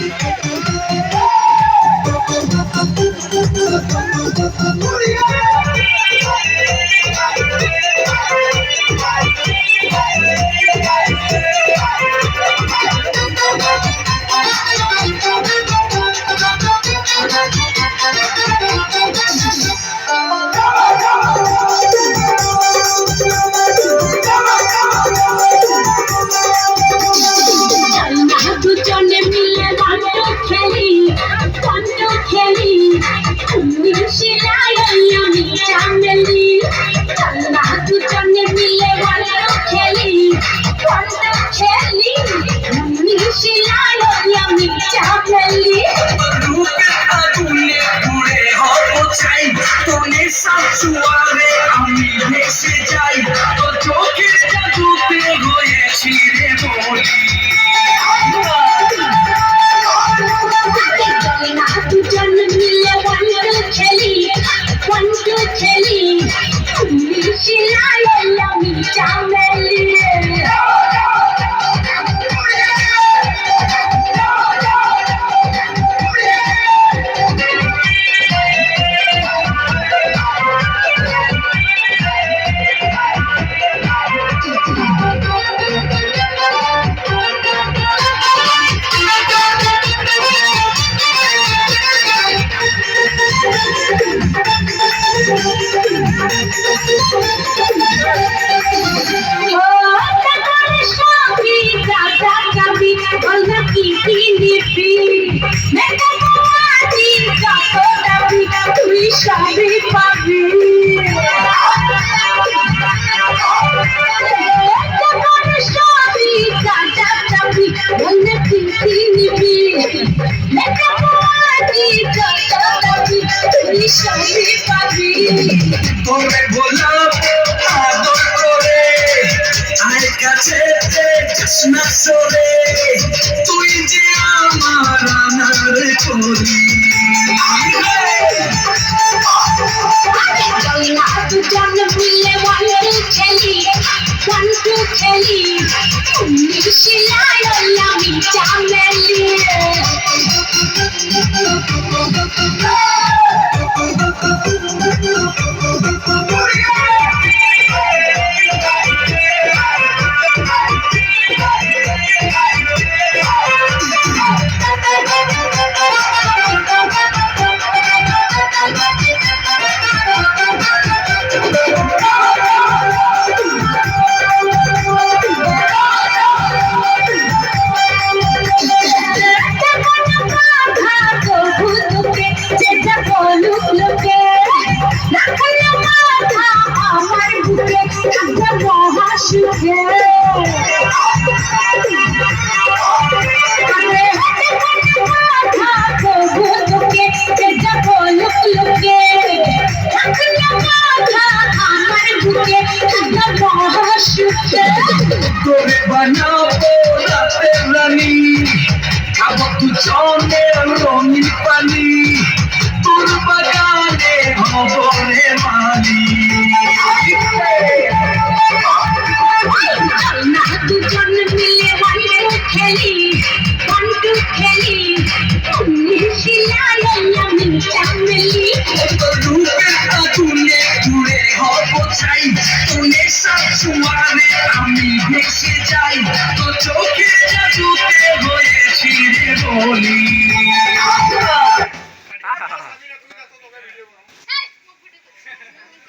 দুজনে আমি সবই পাবি তোরে ভোলাবো আদর করে, আয় কাছে চশমা সরে তুই যে আমার আনার কলি। বানাবো রাতের রানী খাব দুজনে রঙিন পানি তোর বাগানে রে মালি দুজন মিলে বন্ধু খেলি বন্ধু খেলি তুমি শিলাই আমি চামেলি রূপের আগুনে পুড়ে হব চাই তোনে সাচুয়ারে আমি